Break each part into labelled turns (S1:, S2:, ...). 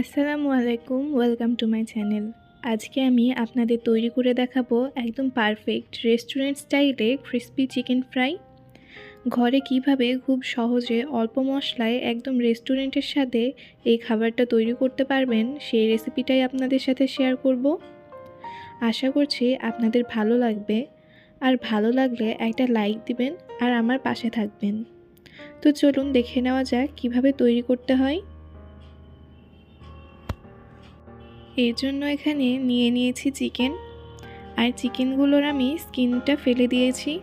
S1: আসসালামু আলাইকুম, welcome to my channel. আজকে আমি আপনাদের তৈরি করে দেখাবো একদম পারফেক্ট রেস্টুরেন্ট স্টাইলে ক্রিস্পি চিকেন ফ্রাই। ঘরে কীভাবে খুব সহজে অল্প মশলায় একদম রেস্টুরেন্টের সাথে এই খাবারটা তৈরি করতে পারবেন, সেই রেসিপিটাই আপনাদের সাথে শেয়ার করব। আশা করছি আপনাদের ভালো লাগবে। আর ভালো লাগলে একটা লাইক দিবেন আর আমার পাশে থাকবেন। তো চলুন দেখে নেওয়া যাক কীভাবে তৈরি করতে হয়। এর জন্য এখানে নিয়ে নিয়েছি চিকেন। আর চিকেনগুলোর আমি স্কিনটা ফেলে দিয়েছি।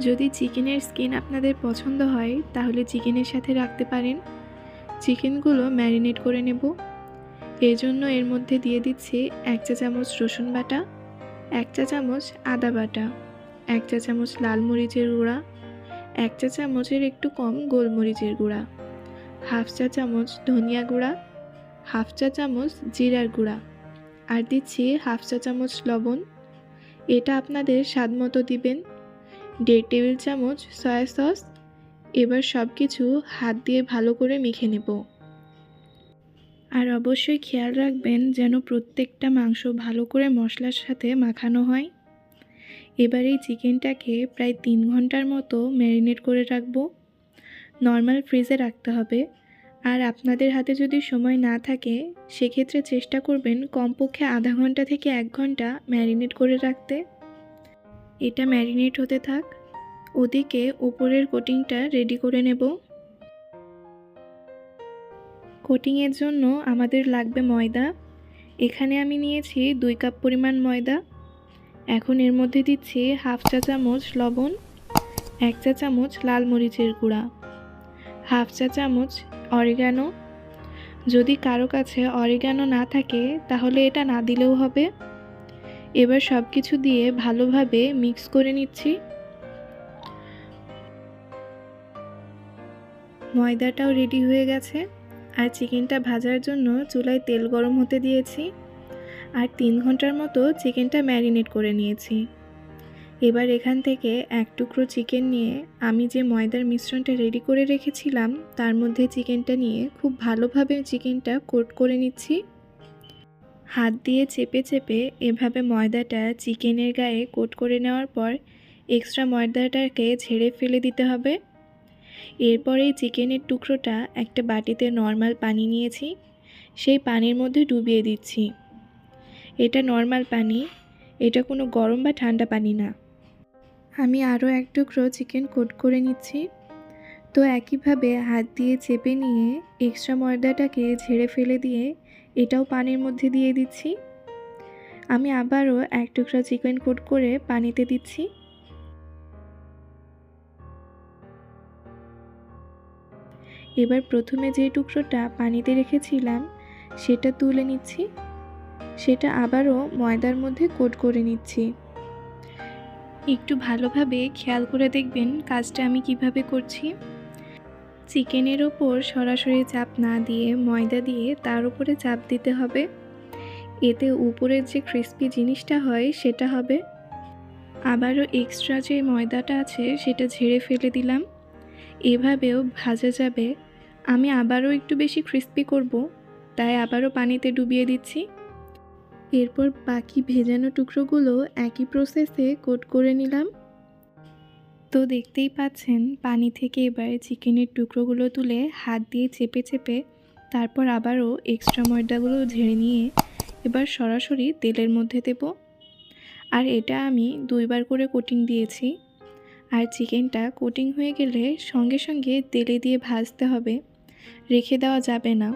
S1: যদি চিকেনের স্কিন আপনাদের পছন্দ হয়, তাহলে চিকেনের সাথে রাখতে পারেন। চিকেনগুলো ম্যারিনেট করে নেব। এর জন্য এর মধ্যে দিয়ে দিচ্ছি এক চা চামচ রসুন বাটা, এক চা চামচ আদা বাটা, এক চা চামচ লাল মরিচের গুঁড়া, এক চা চামচের একটু কম গোলমরিচের গুঁড়া, হাফ চা চামচ ধনিয়া গুঁড়া হাফ চা চামচ জিরার গুঁড়া। আর দিচ্ছি হাফ চা চামচ লবণ। এটা আপনাদের স্বাদ মতো দিবেন। দেড় টেবিল চামচ সয়া সস। এবার সব কিছু হাত দিয়ে ভালো করে মেখে নেব। আর অবশ্যই খেয়াল রাখবেন যেন প্রত্যেকটা মাংস ভালো করে মশলার সাথে মাখানো হয়। এবার এই চিকেনটাকে প্রায় তিন ঘণ্টার মতো ম্যারিনেট করে রাখব। নর্মাল ফ্রিজে রাখতে হবে। আর আপনাদের হাতে যদি সময় না থাকে, সেক্ষেত্রে চেষ্টা করবেন কমপক্ষে আধা ঘণ্টা থেকে এক ঘণ্টা ম্যারিনেট করে রাখতে। এটা ম্যারিনেট হতে থাক। ওদিকে উপরের কোটিংটা রেডি করে নেব। কোটিংয়ের জন্য আমাদের লাগবে ময়দা। এখানে আমি নিয়েছি দুই কাপ পরিমাণ ময়দা। এখন এর মধ্যে দিচ্ছি হাফ চা চামচ লবণ, এক চা চামচ লাল মরিচের গুঁড়া। হাফ চা চামচ অরিগানো। যদি কারও কাছে অরিগানো না থাকে, তাহলে এটা না দিলেও হবে। এবার সব কিছু দিয়ে ভালোভাবে মিক্স করে নিচ্ছি। ময়দাটাও রেডি হয়ে গেছে। আর চিকেনটা ভাজার জন্য চুলায় তেল গরম হতে দিয়েছি। আর তিন ঘণ্টার মতো চিকেনটা ম্যারিনেট করে নিয়েছি। এবার এখান থেকে এক টুকরো চিকেন নিয়ে আমি যে ময়দার মিশ্রণটা রেডি করে রেখেছিলাম, তার মধ্যে চিকেনটা নিয়ে খুব ভালোভাবে চিকেনটা কোট করে নিচ্ছি। হাত দিয়ে চেপে চেপে এভাবে ময়দাটা চিকেনের গায়ে কোট করে নেওয়ার পর এক্সট্রা ময়দাটাকে ঝেড়ে ফেলে দিতে হবে। এরপর চিকেনের টুকরোটা একটা বাটিতে নর্মাল পানি নিয়েছি, সেই পানির মধ্যে ডুবিয়ে দিচ্ছি। এটা নর্মাল পানি, এটা কোনো গরম বা ঠান্ডা পানি না। আমি আরও এক টুকরো চিকেন কোট করে নিচ্ছি। তো একইভাবে হাত দিয়ে চেপে নিয়ে এক্সট্রা ময়দাটাকে ঝেড়ে ফেলে দিয়ে এটাও পানির মধ্যে দিয়ে দিচ্ছি। আমি আবারও এক টুকরা চিকেন কোট করে পানিতে দিচ্ছি। এবার প্রথমে যে টুকরোটা পানিতে রেখেছিলাম, সেটা তুলে নিচ্ছি। সেটা আবারও ময়দার মধ্যে কোট করে নিচ্ছি। একটু ভালোভাবে খেয়াল করে দেখবেন কাজটা আমি কীভাবে করছি। চিকেনের ওপর সরাসরি চাপ না দিয়ে, ময়দা দিয়ে তার উপরে চাপ দিতে হবে। এতে উপরের যে ক্রিস্পি জিনিসটা হয় সেটা হবে। আবারও এক্সট্রা যে ময়দাটা আছে সেটা ঝেড়ে ফেলে দিলাম। এভাবেও ভাজা যাবে। আমি আবারও একটু বেশি ক্রিস্পি করব, তাই আবারও পানিতে ডুবিয়ে দিচ্ছি। এরপর বাকি ভেজানো টুকরোগুলো একই প্রসেসে কোট করে নিলাম। তো দেখতেই পাচ্ছেন, পানি থেকে এবার চিকেনের টুকরোগুলো তুলে হাত দিয়ে চেপে চেপে তারপর আবারও এক্সট্রা ময়দাগুলো ঝেড়ে নিয়ে এবার সরাসরি তেলের মধ্যে দেব। আর এটা আমি দুইবার করে কোটিং দিয়েছি। আর চিকেনটা কোটিং হয়ে গেলে সঙ্গে সঙ্গে তেলে দিয়ে ভাজতে হবে। রেখে দেওয়া যাবে না।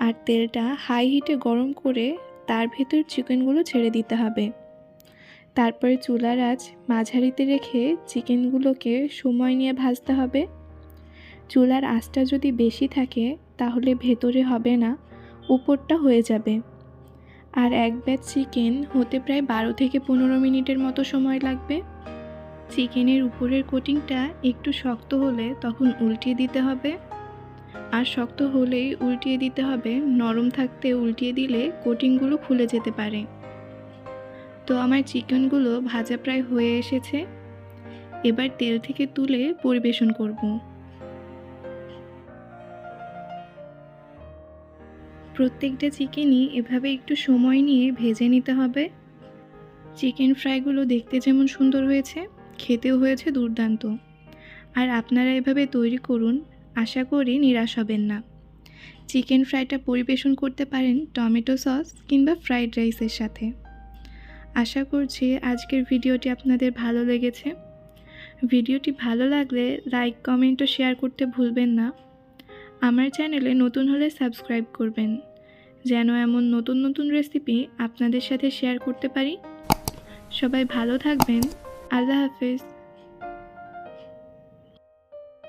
S1: আর তেলটা হাই হিটে গরম করে তার ভেতর চিকেনগুলো ছেড়ে দিতে হবে। তারপরে চুলার আঁচ মাঝারিতে রেখে চিকেনগুলোকে সময় নিয়ে ভাজতে হবে। চুলার আঁচটা যদি বেশি থাকে, তাহলে ভেতরে হবে না, উপরটা হয়ে যাবে। আর এক ব্যাচ চিকেন হতে প্রায় বারো থেকে পনেরো মিনিটের মতো সময় লাগবে। চিকেনের উপরের কোটিংটা একটু শক্ত হলে তখন উল্টিয়ে দিতে হবে। আর শক্ত হলেই উল্টিয়ে দিতে হবে, নরম থাকতে উল্টিয়ে দিলে কোটিংগুলো খুলে যেতে পারে। তো আমার চিকেনগুলো ভাজা প্রায় হয়ে এসেছে। এবার তেল থেকে তুলে পরিবেশন করব। প্রত্যেকটা চিকেনই এভাবে একটু সময় নিয়ে ভেজে নিতে হবে। চিকেন ফ্রাইগুলো দেখতে যেমন সুন্দর হয়েছে, খেতেও হয়েছে দুর্দান্ত। আর আপনারা এভাবে তৈরি করুন আশা করি নিরাশ হবেন না। চিকেন ফ্রাইটা পরিবেশন করতে পারেন টমেটো সস কিংবা ফ্রাইড রাইসের সাথে। আশা করছি আজকের ভিডিওটি আপনাদের ভালো লেগেছে। ভিডিওটি ভালো লাগলে লাইক, কমেন্ট ও শেয়ার করতে ভুলবেন না। আমার চ্যানেলে নতুন হলে সাবস্ক্রাইব করবেন। যেন এমন নতুন নতুন রেসিপি আপনাদের সাথে শেয়ার করতে পারি। সবাই ভালো থাকবেন। আল্লাহ হাফেজ।